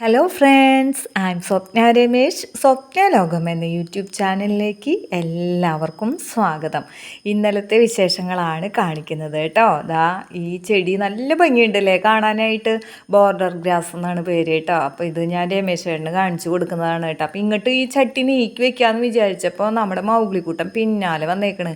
Hello friends I am Swapna Ramesh Swapna ലോകം എന്ന YouTube ചാനലിലേക്ക് എല്ലാവർക്കും സ്വാഗതം. ഇന്നലത്തെ വിശേഷങ്ങളാണ് കാണിക്കുന്നത് കേട്ടോ. ദാ ഈ ചെടി നല്ല ഭംഗിയുണ്ടല്ലേ കാണാനായിട്ട്? ബോർഡർ ഗ്രാസ് എന്നാണ് പേര് കേട്ടോ. അപ്പോൾ ഇത് ഞാൻ രമേശ് ചേട്ടന് കാണിച്ചു കൊടുക്കുന്നതാണ് കേട്ടോ. അപ്പോൾ ഇങ്ങോട്ട് ഈ ചട്ടി നീക്കി വെക്കാമെന്ന് വിചാരിച്ചപ്പോൾ നമ്മുടെ മൗഗ്ലിക്കൂട്ടം പിന്നാലെ വന്നേക്കണ്.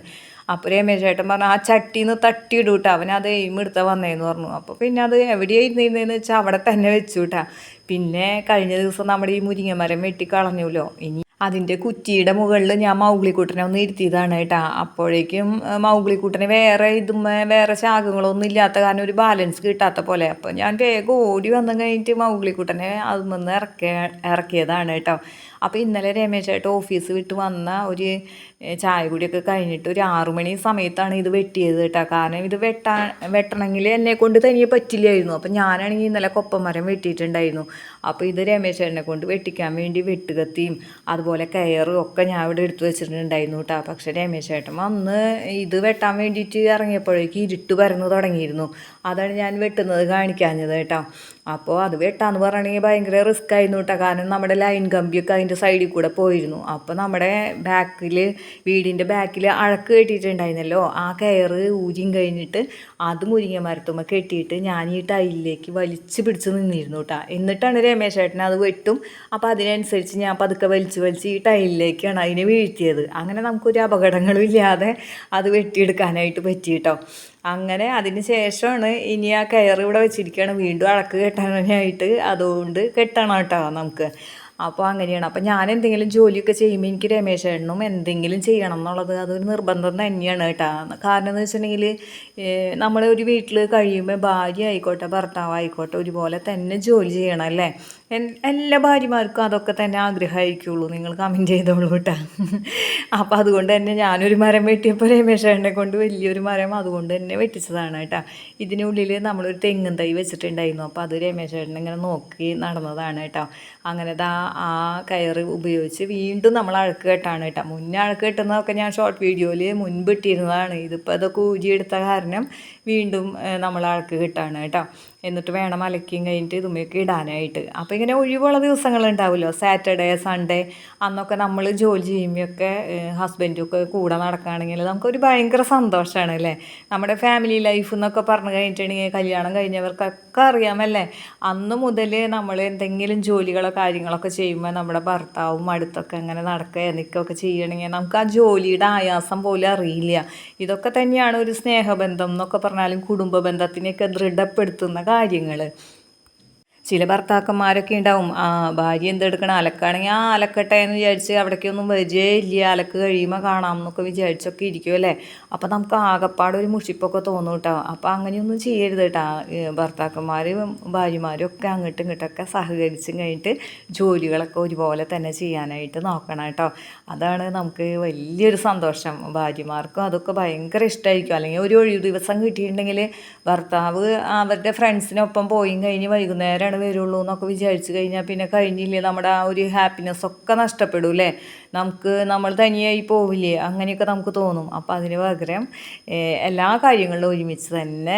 അപ്പോൾ രമേശ് ചേട്ടൻ പറഞ്ഞു ആ ചട്ടിന്ന് തട്ടിയിടും കേട്ടോ അവനത് അത് എയിം എടുത്താൽ വന്നേന്ന് പറഞ്ഞു. അപ്പോൾ പിന്നെ അത് എവിടെയാണ് ഇരുന്നിരുന്നതെന്ന് വെച്ചാൽ അവിടെ തന്നെ വെച്ചു കേട്ടാ പിന്നെ കഴിഞ്ഞ ദിവസം നമ്മുടെ ഈ മുരിങ്ങമരം വെട്ടിക്കളഞ്ഞല്ലോ. ഇനി അതിന്റെ കുറ്റിയുടെ മുകളിൽ ഞാൻ മൗഗ്ലിക്കൂട്ടനെ ഒന്ന് ഇരുത്തിയതാണ് കേട്ടാ അപ്പോഴേക്കും മൗഗ്ലിക്കൂട്ടന് വേറെ ഇതും വേറെ ശാഖങ്ങളൊന്നും ഇല്ലാത്ത കാരണം ഒരു ബാലൻസ് കിട്ടാത്ത പോലെ. അപ്പോൾ ഞാൻ വേഗം ഓടി വന്നു കഴിഞ്ഞിട്ട് മൗഗ്ലിക്കൂട്ടനെ അതിൽ നിന്ന് ഇറക്കിയ ഇറക്കിയതാണ് കേട്ടോ അപ്പോൾ ഇന്നലെ രമേശായിട്ട് ഓഫീസ് വിട്ട് വന്ന ഒരു ചായ കുടിയൊക്കെ കഴിഞ്ഞിട്ട് ഒരു ആറു മണി സമയത്താണ് ഇത് വെട്ടിയത് കേട്ടോ. കാരണം ഇത് വെട്ടാൻ വെട്ടണമെങ്കിൽ എന്നെ കൊണ്ട് തനിയെ പറ്റില്ലായിരുന്നു. അപ്പോൾ ഞാനാണെങ്കിൽ ഇന്നലെ കൊപ്പമരം വെട്ടിയിട്ടുണ്ടായിരുന്നു. അപ്പോൾ ഇത് രമേശേട്ടനെ കൊണ്ട് വെട്ടിക്കാൻ വേണ്ടി വെട്ടുകത്തിയും അതുപോലെ കയറും ഒക്കെ ഞാൻ ഇവിടെ എടുത്തു വെച്ചിട്ടുണ്ടായിരുന്നു കേട്ടോ. പക്ഷേ രമേശേട്ടൻ വന്ന് ഇത് വെട്ടാൻ വേണ്ടിയിട്ട് ഇറങ്ങിയപ്പോഴേക്ക് ഇരുട്ട് പരന്ന് തുടങ്ങിയിരുന്നു. അതാണ് ഞാൻ വെട്ടുന്നത് കാണിക്കാഞ്ഞത് കേട്ടോ. അപ്പോൾ അത് വെട്ടാന്ന് പറയണമെങ്കിൽ ഭയങ്കര റിസ്ക് ആയിരുന്നു കേട്ടോ. കാരണം നമ്മുടെ ലൈൻ കമ്പിയൊക്കെ അതിന്റെ സൈഡിൽ കൂടെ പോയിരുന്നു. അപ്പോൾ നമ്മുടെ ബാക്കിൽ വീടിന്റെ ബാക്കിൽ അഴക്ക് കെട്ടിയിട്ടുണ്ടായിരുന്നല്ലോ. ആ കയറ് ഊരിയും കഴിഞ്ഞിട്ട് അത് മുരിങ്ങ മരത്തുമ്മ കെട്ടിയിട്ട് ഞാൻ ഈ ടൈലിലേക്ക് വലിച്ച് പിടിച്ച് നിന്നിരുന്നു കേട്ടോ. എന്നിട്ടാണ് രമേശ് ചേട്ടൻ അത് വെട്ടും. അപ്പോൾ അതിനനുസരിച്ച് ഞാൻ പതുക്കെ വലിച്ച് വലിച്ച് ഈ ടൈലിലേക്കാണ് അതിനെ വീഴ്ത്തിയത്. അങ്ങനെ നമുക്കൊരു അപകടങ്ങളും ഇല്ലാതെ അത് വെട്ടിയെടുക്കാനായിട്ട് പറ്റി കേട്ടോ. അങ്ങനെ അതിന് ശേഷമാണ് ഇനി ആ കയർ ഇവിടെ വെച്ചിരിക്കുകയാണ്. വീണ്ടും അളക്ക് കെട്ടാനായിട്ട്. അതുകൊണ്ട് കെട്ടണം കേട്ടോ നമുക്ക്. അപ്പോൾ അങ്ങനെയാണ്. അപ്പോൾ ഞാൻ എന്തെങ്കിലും ജോലിയൊക്കെ ചെയ്യുമ്പോൾ എനിക്ക് രമേശ് എണ്ണും എന്തെങ്കിലും ചെയ്യണം എന്നുള്ളത് അതൊരു നിർബന്ധം തന്നെയാണ് കേട്ടോ. കാരണം എന്ന് വെച്ചിട്ടുണ്ടെങ്കിൽ നമ്മൾ ഒരു വീട്ടിൽ കഴിയുമ്പോൾ ഭാര്യ ആയിക്കോട്ടെ ഭർത്താവ് ആയിക്കോട്ടെ ഒരുപോലെ തന്നെ ജോലി ചെയ്യണം അല്ലേ? എല്ലാ ഭാര്യമാർക്കും അതൊക്കെ തന്നെ ആഗ്രഹമായിരിക്കുള്ളൂ നിങ്ങൾ കമന്റ് ചെയ്തോളൂ കേട്ടോ. അപ്പോൾ അതുകൊണ്ട് തന്നെ ഞാനൊരു മരം വെട്ടിയപ്പോൾ രമേശ് ചേട്ടനെ കൊണ്ട് വലിയൊരു മരം അതുകൊണ്ട് തന്നെ വെട്ടിച്ചതാണ് കേട്ടോ. ഇതിനുള്ളിൽ നമ്മളൊരു തെങ്ങും തൈ വെച്ചിട്ടുണ്ടായിരുന്നു. അപ്പോൾ അത് രമേശ് ഇങ്ങനെ നോക്കി നടന്നതാണ് കേട്ടോ. അങ്ങനെ ആ ആ കയറ് ഉപയോഗിച്ച് വീണ്ടും നമ്മൾ അഴക്ക് കെട്ടാണ് കേട്ടോ. മുന്നേ അഴക്ക് കെട്ടുന്നതൊക്കെ ഞാൻ ഷോർട്ട് വീഡിയോയിൽ മുൻപ് ഇട്ടിരുന്നതാണ്. ഇതിപ്പോൾ അതൊക്കെ ഊരിയെടുത്ത കാരണം വീണ്ടും നമ്മൾ അഴക്ക് കെട്ടാണ് കേട്ടോ. എന്നിട്ട് വേണം അലക്കിയും കഴിഞ്ഞിട്ട് ഇതുമൊക്കെ ഇടാനായിട്ട്. അപ്പോൾ ഇങ്ങനെ ഒഴിവുള്ള ദിവസങ്ങളുണ്ടാവുമല്ലോ. സാറ്റർഡേ സൺഡേ അന്നൊക്കെ നമ്മൾ ജോലി ചെയ്യുമ്പോഴൊക്കെ ഹസ്ബൻഡും ഒക്കെ കൂടെ നടക്കുകയാണെങ്കിൽ നമുക്കൊരു ഭയങ്കര സന്തോഷമാണ് അല്ലേ? നമ്മുടെ ഫാമിലി ലൈഫ് എന്നൊക്കെ പറഞ്ഞു കഴിഞ്ഞിട്ടുണ്ടെങ്കിൽ കല്യാണം കഴിഞ്ഞവർക്കൊക്കെ അറിയാമല്ലേ? അന്ന് മുതൽ നമ്മൾ എന്തെങ്കിലും ജോലികളോ കാര്യങ്ങളൊക്കെ ചെയ്യുമ്പോൾ നമ്മുടെ ഭർത്താവും അടുത്തൊക്കെ അങ്ങനെ നടക്കുക നിൽക്കുകയൊക്കെ ചെയ്യണമെങ്കിൽ നമുക്ക് ആ ജോലിയുടെ ആയാസം പോലും അറിയില്ല. ഇതൊക്കെ തന്നെയാണ് ഒരു സ്നേഹബന്ധം എന്നൊക്കെ പറഞ്ഞാലും കുടുംബ ബന്ധത്തിനെയൊക്കെ ദൃഢപ്പെടുത്തുന്ന കാര്യങ്ങൾ ചില ഭർത്താക്കന്മാരൊക്കെ ഉണ്ടാവും ആ ഭാര്യ എന്തെടുക്കണം? അലക്കാണെങ്കിൽ ആ അലക്കട്ടെ എന്ന് വിചാരിച്ച് അവിടേക്കൊന്നും വരികയേ ഇല്ല അലക്ക് കഴിയുമ്പോൾ കാണാം എന്നൊക്കെ വിചാരിച്ചൊക്കെ ഇരിക്കും അല്ലേ? അപ്പോൾ നമുക്ക് ആകപ്പാടെ ഒരു മുഷിപ്പൊക്കെ തോന്നും കേട്ടോ. അപ്പോൾ അങ്ങനെയൊന്നും ചെയ്യരുത് കേട്ടോ. ഭർത്താക്കന്മാരും ഭാര്യമാരും ഒക്കെ അങ്ങോട്ടും ഇങ്ങോട്ടൊക്കെ സഹകരിച്ചും കഴിഞ്ഞിട്ട് ജോലികളൊക്കെ ഒരുപോലെ തന്നെ ചെയ്യാനായിട്ട് നോക്കണം കേട്ടോ. അതാണ് നമുക്ക് വലിയൊരു സന്തോഷം. ഭാര്യമാർക്കും അതൊക്കെ ഭയങ്കര ഇഷ്ടമായിരിക്കും അല്ലെങ്കിൽ ഒരു ഒഴിവ് ദിവസം കിട്ടിയിട്ടുണ്ടെങ്കിൽ ഭർത്താവ് അവരുടെ ഫ്രണ്ട്സിനൊപ്പം പോയി കഴിഞ്ഞ് വൈകുന്നേരമാണ് വരുള്ളൂ എന്നൊക്കെ വിചാരിച്ചു കഴിഞ്ഞാൽ പിന്നെ കഴിഞ്ഞില്ലേ നമ്മുടെ ആ ഒരു ഹാപ്പിനെസ് ഒക്കെ നഷ്ടപ്പെടും അല്ലേ നമുക്ക് നമ്മൾ തനിയായി പോവില്ലേ? അങ്ങനെയൊക്കെ നമുക്ക് തോന്നും. അപ്പോൾ അതിന് പകരം എല്ലാ കാര്യങ്ങളിലും ഒരുമിച്ച് തന്നെ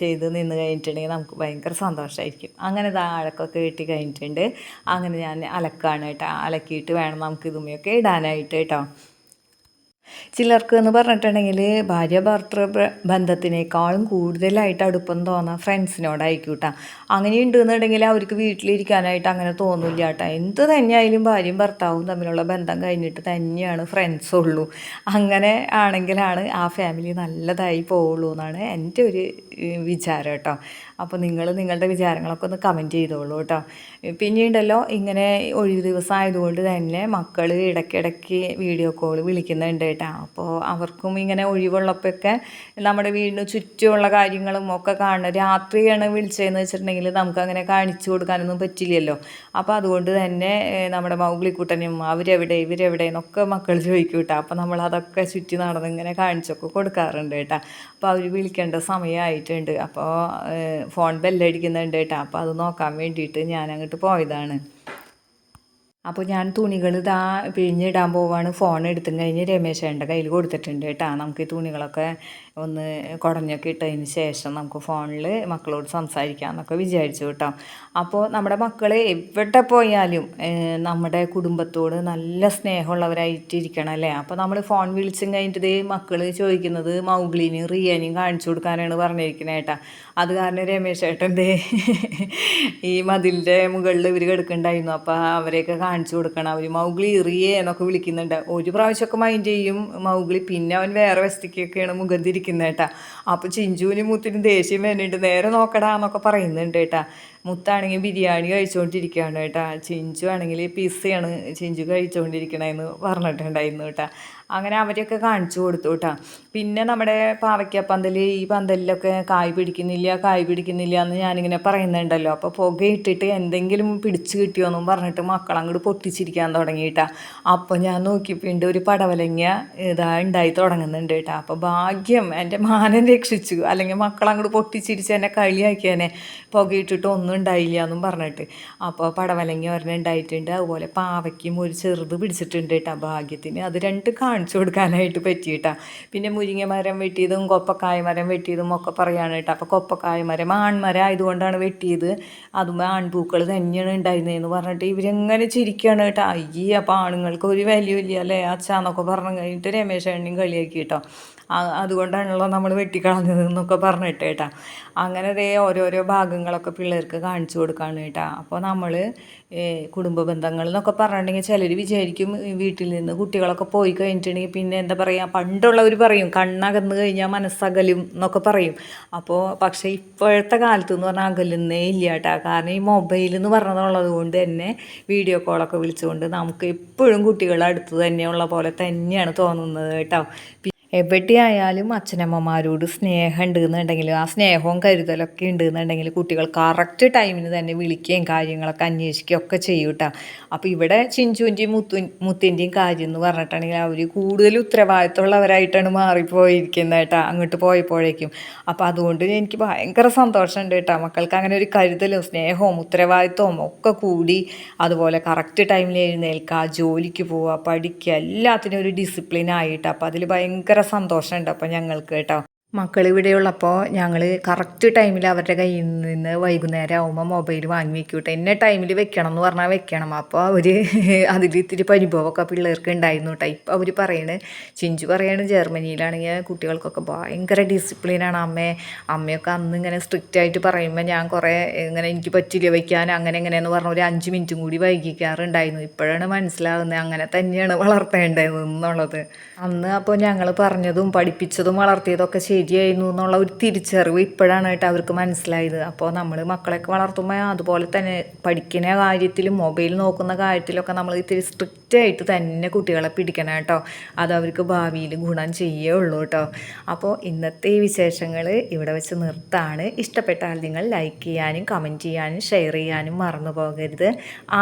ചെയ്ത് നിന്ന് കഴിഞ്ഞിട്ടുണ്ടെങ്കിൽ നമുക്ക് ഭയങ്കര സന്തോഷമായിരിക്കും അങ്ങനെ താഴക്കൊക്കെ കിട്ടി കഴിഞ്ഞിട്ടുണ്ട്. അങ്ങനെ ഞാൻ അലക്കാണ് കേട്ടോ അലക്കിയിട്ട് വേണം നമുക്ക് ഇതുമയൊക്കെ ഇടാനായിട്ട് കേട്ടോ. ചിലർക്ക് എന്ന് പറഞ്ഞിട്ടുണ്ടെങ്കിൽ ഭാര്യ ഭർത്തൃ ബന്ധത്തിനേക്കാളും കൂടുതലായിട്ട് അടുപ്പം തോന്നാം ഫ്രണ്ട്സിനോടായിരിക്കും കേട്ടോ അങ്ങനെയുണ്ട് എന്നുണ്ടെങ്കിൽ അവർക്ക് വീട്ടിലിരിക്കാനായിട്ട് അങ്ങനെ തോന്നില്ല കേട്ടോ എന്ത് തന്നെയായാലും ഭാര്യയും ഭർത്താവും തമ്മിലുള്ള ബന്ധം കഴിഞ്ഞിട്ട് തന്നെയാണ് ഫ്രണ്ട്സ് ഉള്ളൂ. അങ്ങനെ ആണെങ്കിലാണ് ആ ഫാമിലി നല്ലതായി പോവുള്ളൂ എന്നാണ് എന്റെ ഒരു വിചാരം കേട്ടോ അപ്പോൾ നിങ്ങൾ നിങ്ങളുടെ വിചാരങ്ങളൊക്കെ ഒന്ന് കമന്റ് ചെയ്തോളൂ കേട്ടോ. പിന്നീടല്ലോ ഇങ്ങനെ ഒഴിവ് ദിവസം ആയതുകൊണ്ട് തന്നെ മക്കൾ ഇടയ്ക്കിടയ്ക്ക് വീഡിയോ കോൾ വിളിക്കുന്നുണ്ട് കേട്ടോ. അപ്പോൾ അവർക്കും ഇങ്ങനെ ഒഴിവുള്ളപ്പോഴൊക്കെ നമ്മുടെ വീടിന് ചുറ്റുമുള്ള കാര്യങ്ങളും ഒക്കെ കാണണം രാത്രിയാണ് വിളിച്ചതെന്ന് വെച്ചിട്ടുണ്ടെങ്കിൽ നമുക്ക് അങ്ങനെ കാണിച്ചു കൊടുക്കാനൊന്നും പറ്റില്ലല്ലോ. അപ്പോൾ അതുകൊണ്ട് തന്നെ നമ്മുടെ മൗഗ്ലിക്കുട്ടനും അവരെവിടെ ഇവരെവിടെ എന്നൊക്കെ മക്കൾ ചോദിക്കും കേട്ടോ. അപ്പോൾ നമ്മൾ അതൊക്കെ ചുറ്റി നടന്ന് ഇങ്ങനെ കാണിച്ചൊക്കെ കൊടുക്കാറുണ്ട് കേട്ടോ. അപ്പോൾ അവർ വിളിക്കേണ്ട സമയമായിട്ടുണ്ട്. അപ്പോൾ ഫോൺ ബെല്ലടിക്കുന്നുണ്ട് കേട്ടോ. അപ്പോൾ അത് നോക്കാൻ വേണ്ടിയിട്ട് ഞാൻ അങ്ങോട്ട് പോയതാണ്. അപ്പോൾ ഞാൻ തുണികൾ ഇതാ പിഴിഞ്ഞിടാൻ പോവാണ്. ഫോൺ എടുത്തും കഴിഞ്ഞ് രമേശേന്റെ കയ്യിൽ കൊടുത്തിട്ടുണ്ട് കേട്ടോ. നമുക്ക് ഈ തുണികളൊക്കെ ഒന്ന് കുടഞ്ഞൊക്കെ ഇട്ടതിന് ശേഷം നമുക്ക് ഫോണിൽ മക്കളോട് സംസാരിക്കാമെന്നൊക്കെ വിചാരിച്ചു കേട്ടോ. അപ്പോൾ നമ്മുടെ മക്കൾ എവിടെ പോയാലും നമ്മുടെ കുടുംബത്തോട് നല്ല സ്നേഹമുള്ളവരായിട്ടിരിക്കണം അല്ലേ? അപ്പോൾ നമ്മൾ ഫോൺ വിളിച്ചും കഴിഞ്ഞിട്ട് മക്കൾ ചോദിക്കുന്നത് മൗഗ്ലിനും റിയാനും കാണിച്ചു കൊടുക്കാനാണ് പറഞ്ഞിരിക്കുന്നത് ഏട്ടാ അത് കാരണം രമേശ് ഏട്ടന്റെ ഈ മതിലിന്റെ മുകളിൽ ഇവർ കിടക്കുന്നുണ്ടായിരുന്നു. അപ്പോൾ അവരെയൊക്കെ കാണിച്ചു കൊടുക്കണം. അവർ മൗഗ്ലി റിയേ എന്നൊക്കെ വിളിക്കുന്നുണ്ട്. ഒരു പ്രാവശ്യമൊക്കെ മൈൻഡ് ചെയ്യും. മൗഗ്ലി പിന്നെ അവൻ വേറെ വസ്തിക്കൊക്കെയാണ് മുഖം തിരിക്കുന്നത് കേട്ടാ അപ്പോൾ ചിഞ്ചുവിനും മുത്തിനും ദേഷ്യം വരുന്നുണ്ട് നേരെ നോക്കടാന്നൊക്കെ പറയുന്നുണ്ട് കേട്ടാ. മുത്താണെങ്കിൽ ബിരിയാണി കഴിച്ചുകൊണ്ടിരിക്കുകയാണ് കേട്ടോ. ചിഞ്ചു ആണെങ്കിൽ പിസ്സയാണ് ചിഞ്ചു കഴിച്ചുകൊണ്ടിരിക്കണമെന്ന് പറഞ്ഞിട്ടുണ്ടായിരുന്നു കേട്ടോ. അങ്ങനെ അവരെയൊക്കെ കാണിച്ചു കൊടുത്തു കേട്ടോ. പിന്നെ നമ്മുടെ പാവയ്ക്ക പന്തൽ ഈ പന്തലിലൊക്കെ കായ് പിടിക്കുന്നില്ല കായ് പിടിക്കുന്നില്ല എന്ന് ഞാനിങ്ങനെ പറയുന്നുണ്ടല്ലോ. അപ്പോൾ പുകയിട്ടിട്ട് എന്തെങ്കിലും പിടിച്ചു കിട്ടിയോന്നും പറഞ്ഞിട്ട് മക്കളങ്ങോട്ട് പൊട്ടിച്ചിരിക്കാൻ തുടങ്ങിയിട്ടാ അപ്പോൾ ഞാൻ നോക്കിപ്പിണ്ട് ഒരു പടവലങ്ങ ഇതാ ഉണ്ടായി തുടങ്ങുന്നുണ്ട് കേട്ടോ. അപ്പോൾ ഭാഗ്യം എന്റെ മാനം രക്ഷിച്ചു. അല്ലെങ്കിൽ മക്കളങ്ങോട്ട് പൊട്ടിച്ചിരിച്ച് എന്നെ കളിയാക്കിയനെ പുകയിട്ടിട്ട് ഒന്നും ഉണ്ടായില്ല എന്നും പറഞ്ഞിട്ട്. അപ്പോൾ പടവലങ്ങി ഒരെണ്ണം ഉണ്ടായിട്ടുണ്ട്. അതുപോലെ പാവയ്ക്കും ഒരു ചെറുത് പിടിച്ചിട്ടുണ്ട് കേട്ടോ ഭാഗ്യത്തിന്. അത് രണ്ട് കാണിച്ചു കൊടുക്കാനായിട്ട് പറ്റിയിട്ടാ പിന്നെ മുരിങ്ങ മരം വെട്ടിയതും കൊപ്പക്കായ മരം വെട്ടിയതും ഒക്കെ പറയാണ് കേട്ടോ. അപ്പോൾ കൊപ്പക്കായ മരം ആൺമരം ആയതുകൊണ്ടാണ് വെട്ടിയത്. അതും ആൺപൂക്കൾ തന്നെയാണ് ഉണ്ടായിരുന്നതെന്ന് പറഞ്ഞിട്ട് ഇവരെങ്ങനെ ചിരിക്കുകയാണ് കേട്ടോ. അയ്യേ അപ്പോൾ ആണുങ്ങൾക്ക് ഒരു വാല്യൂ ഇല്ല അല്ലേ? അച്ഛാന്നൊക്കെ പറഞ്ഞു കഴിഞ്ഞിട്ട് രമേശ് എണ്ണയും കളിയാക്കി കേട്ടോ. അതുകൊണ്ടാണല്ലോ നമ്മൾ വെട്ടിക്കളഞ്ഞത് എന്നൊക്കെ പറഞ്ഞിട്ട് കേട്ടാ. അങ്ങനെ അതേ ഓരോരോ ഭാഗങ്ങളൊക്കെ പിള്ളേർക്ക് കാണിച്ചു കൊടുക്കാണ് കേട്ടാ. അപ്പോൾ നമ്മൾ കുടുംബ ബന്ധങ്ങൾ എന്നൊക്കെ പറഞ്ഞിട്ടുണ്ടെങ്കിൽ ചിലർ വിചാരിക്കും വീട്ടിൽ നിന്ന് കുട്ടികളൊക്കെ പോയി കഴിഞ്ഞിട്ടുണ്ടെങ്കിൽ പിന്നെ എന്താ പറയുക പണ്ടുള്ളവർ പറയും കണ്ണകന്ന് കഴിഞ്ഞാൽ മനസ്സകലും എന്നൊക്കെ പറയും. അപ്പോൾ പക്ഷേ ഇപ്പോഴത്തെ കാലത്ത് എന്ന് പറഞ്ഞാൽ അകലുന്നേ ഇല്ല കേട്ടോ. കാരണം ഈ മൊബൈൽ എന്ന് പറഞ്ഞതുള്ളത് കൊണ്ട് തന്നെ വീഡിയോ കോളൊക്കെ വിളിച്ചുകൊണ്ട് നമുക്ക് എപ്പോഴും കുട്ടികളുടെ അടുത്ത് തന്നെയുള്ള പോലെ തന്നെയാണ് തോന്നുന്നത് കേട്ടോ. എവിടെയായാലും അച്ഛനമ്മമാരോട് സ്നേഹം ഉണ്ടെന്നുണ്ടെങ്കിൽ ആ സ്നേഹവും കരുതലൊക്കെ ഉണ്ടെന്നുണ്ടെങ്കിൽ കുട്ടികൾ കറക്റ്റ് ടൈമിന് തന്നെ വിളിക്കുകയും കാര്യങ്ങളൊക്കെ അന്വേഷിക്കുകയും ഒക്കെ ചെയ്യും കേട്ടോ അപ്പോൾ ഇവിടെ ചിഞ്ചുവിന്റെയും മുത്തു മുത്തിന്റെയും കാര്യം എന്ന് പറഞ്ഞിട്ടുണ്ടെങ്കിൽ അവർ കൂടുതൽ ഉത്തരവാദിത്തമുള്ളവരായിട്ടാണ് മാറിപ്പോയിരിക്കുന്നത് കേട്ടോ അങ്ങോട്ട് പോയപ്പോഴേക്കും. അപ്പോൾ അതുകൊണ്ട് എനിക്ക് ഭയങ്കര സന്തോഷമുണ്ട് കേട്ടോ മക്കൾക്ക് അങ്ങനെ ഒരു കരുതലും സ്നേഹവും ഉത്തരവാദിത്വവും ഒക്കെ കൂടി അതുപോലെ കറക്റ്റ് ടൈമിൽ എഴുന്നേൽക്കുക ജോലിക്ക് പോവുക പഠിക്കുക എല്ലാത്തിനും ഒരു ഡിസിപ്ലിൻ ആയിട്ട് അപ്പോൾ അതിൽ ഭയങ്കര ഭയങ്കര സന്തോഷമുണ്ട്. അപ്പോൾ ഞങ്ങൾക്ക് കേട്ടോ. മക്കൾ ഇവിടെയുള്ളപ്പോൾ ഞങ്ങൾ കറക്റ്റ് ടൈമിൽ അവരുടെ കയ്യിൽ നിന്ന് വൈകുന്നേരം ആകുമ്പോൾ മൊബൈൽ വാങ്ങി വെക്കൂട്ടെ. എന്നെ ടൈമിൽ വെക്കണം എന്ന് പറഞ്ഞാൽ വെക്കണം. അപ്പോൾ അവർ അതിൽ ഇത്തിരി പരിഭവമൊക്കെ പിള്ളേർക്ക് ഉണ്ടായിരുന്നു കേട്ടോ ഇപ്പോൾ അവർ പറയണ് ചിഞ്ചു പറയാണ് ജർമ്മനിയിലാണെങ്കിൽ കുട്ടികൾക്കൊക്കെ ഭയങ്കര ഡിസിപ്ലിനാണ് അമ്മേ. അമ്മയൊക്കെ അന്ന് ഇങ്ങനെ സ്ട്രിക്റ്റ് ആയിട്ട് പറയുമ്പോൾ ഞാൻ കുറേ ഇങ്ങനെ എനിക്ക് പറ്റില്ല വയ്ക്കാൻ അങ്ങനെ എങ്ങനെയെന്ന് പറഞ്ഞ ഒരു അഞ്ച് മിനിറ്റും കൂടി വൈകിക്കാറുണ്ടായിരുന്നു. ഇപ്പോഴാണ് മനസ്സിലാകുന്നത് അങ്ങനെ തന്നെയാണ് വളർത്തേണ്ടത് എന്നുള്ളത്. അന്ന് അപ്പോൾ ഞങ്ങൾ പറഞ്ഞതും പഠിപ്പിച്ചതും വളർത്തിയതൊക്കെ ശരിയായിരുന്നു എന്നുള്ള ഒരു തിരിച്ചറിവ് ഇപ്പോഴാണ് കേട്ടോ അവർക്ക് മനസ്സിലായത്. അപ്പോൾ നമ്മൾ മക്കളെയൊക്കെ വളർത്തുമ്പോൾ അതുപോലെ തന്നെ പഠിക്കുന്ന കാര്യത്തിലും മൊബൈൽ നോക്കുന്ന കാര്യത്തിലൊക്കെ നമ്മൾ ഇത്തിരി സ്ട്രിക്റ്റ് ആയിട്ട് തന്നെ കുട്ടികളെ പിടിക്കണം കേട്ടോ. അത് അവർക്ക് ഭാവിയിൽ ഗുണം ചെയ്യേ ഉള്ളൂ കേട്ടോ. അപ്പോൾ ഇന്നത്തെ വിശേഷങ്ങൾ ഇവിടെ വെച്ച് നിർത്താണ്. ഇഷ്ടപ്പെട്ടാൽ നിങ്ങൾ ലൈക്ക് ചെയ്യാനും കമന്റ് ചെയ്യാനും ഷെയർ ചെയ്യാനും മറന്നു പോകരുത്.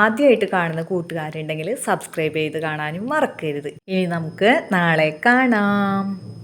ആദ്യമായിട്ട് കാണുന്ന കൂട്ടുകാരുണ്ടെങ്കിൽ സബ്സ്ക്രൈബ് ചെയ്ത് കാണാനും മറക്കരുത്. ഇനി നമുക്ക് നാളെ കാണാം.